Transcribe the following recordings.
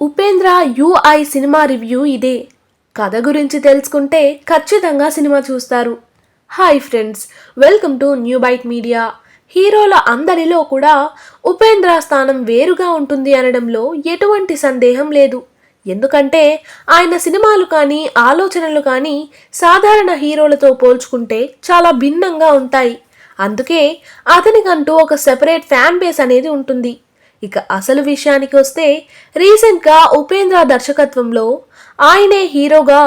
Upendra UI cinema review ఇదే. కథ గురించి తెలుసుకుంటే ఖచ్చితంగా సినిమా చూస్తారు. Hi friends welcome to new byte media. హీరోల అందరిలో కూడా ఉపేంద్ర స్థానం వేరుగా ఉంటుంది అనడంలో ఎటువంటి సందేహం లేదు. ఎందుకంటే ఆయన సినిమాలు కానీ ఆలోచనలు కానీ సాధారణ హీరోలతో పోల్చుకుంటే చాలా భిన్నంగా ఉంటాయి. అందుకే అతనికంటూ ఒక సెపరేట్ ఫ్యాన్ బేస్ అనేది ఉంటుంది. ఇక అసలు విషయానికి వస్తే రీసెంట్గా ఉపేంద్ర దర్శకత్వంలో ఆయనే హీరోగా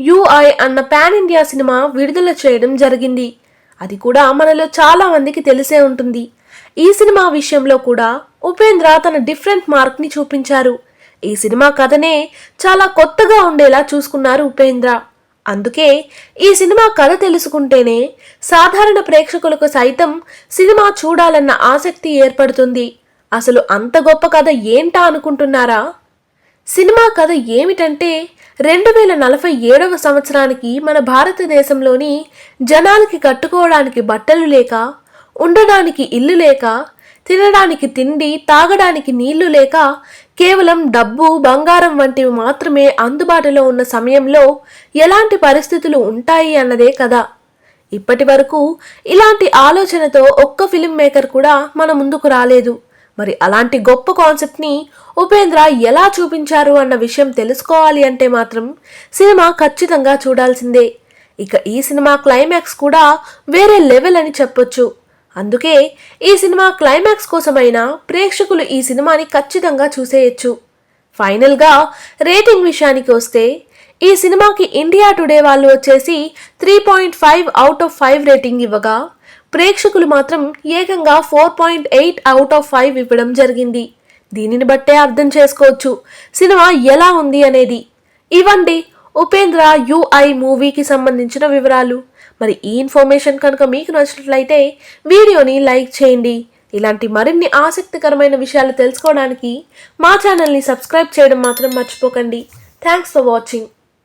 యుఐ అన్న పాన్ ఇండియా సినిమా విడుదల చేయడం జరిగింది. అది కూడా మనలో చాలా మందికి తెలిసే ఉంటుంది. ఈ సినిమా విషయంలో కూడా ఉపేంద్ర తన డిఫరెంట్ మార్క్ని చూపించారు. ఈ సినిమా కథనే చాలా కొత్తగా ఉండేలా చూసుకున్నారు ఉపేంద్ర. అందుకే ఈ సినిమా కథ తెలుసుకుంటేనే సాధారణ ప్రేక్షకులకు సైతం సినిమా చూడాలన్న ఆసక్తి ఏర్పడుతుంది. అసలు అంత గొప్ప కథ ఏంటా అనుకుంటున్నారా? సినిమా కథ ఏమిటంటే రెండు వేల నలభై ఏడవ సంవత్సరానికి మన భారతదేశంలోని జనాలకి కట్టుకోవడానికి బట్టలు లేక ఉండడానికి ఇల్లు లేక తినడానికి తిండి తాగడానికి నీళ్ళు లేక కేవలం డబ్బు బంగారం వంటివి మాత్రమే అందుబాటులో ఉన్న సమయంలో ఎలాంటి పరిస్థితులు ఉంటాయి అన్నదే కదా ఇప్పటి వరకు ఇలాంటి ఆలోచనతో ఒక్క ఫిల్మ్ మేకర్ కూడా మన ముందుకు రాలేదు. మరి అలాంటి గొప్ప కాన్సెప్ట్ని ఉపేంద్ర ఎలా చూపించారు అన్న విషయం తెలుసుకోవాలి అంటే మాత్రం సినిమా ఖచ్చితంగా చూడాల్సిందే. ఇక ఈ సినిమా క్లైమాక్స్ కూడా వేరే లెవెల్ అని చెప్పొచ్చు. అందుకే ఈ సినిమా క్లైమాక్స్ కోసమైనా ప్రేక్షకులు ఈ సినిమాని ఖచ్చితంగా చూసేయచ్చు. ఫైనల్గా రేటింగ్ విషయానికి వస్తే ఈ సినిమాకి ఇండియా టుడే వాళ్ళు వచ్చేసి three point five out of five rating ఇవ్వగా ప్రేక్షకులు మాత్రం ఏకంగా four point eight out of five ఇవ్వడం జరిగింది. దీనిని బట్టే అర్థం చేసుకోవచ్చు. సినిమా ఎలా ఉంది అనేది. ఇవ్వండి ఉపేంద్ర యుఐ మూవీకి సంబంధించిన వివరాలు. మరి ఈ ఇన్ఫర్మేషన్ కనుక మీకు నచ్చినట్లయితే వీడియోని లైక్ చేయండి. ఇలాంటి మరిన్ని ఆసక్తికరమైన విషయాలు తెలుసుకోవడానికి మా ఛానల్ని సబ్స్క్రైబ్ చేయడం మాత్రం మర్చిపోకండి. Thanks for watching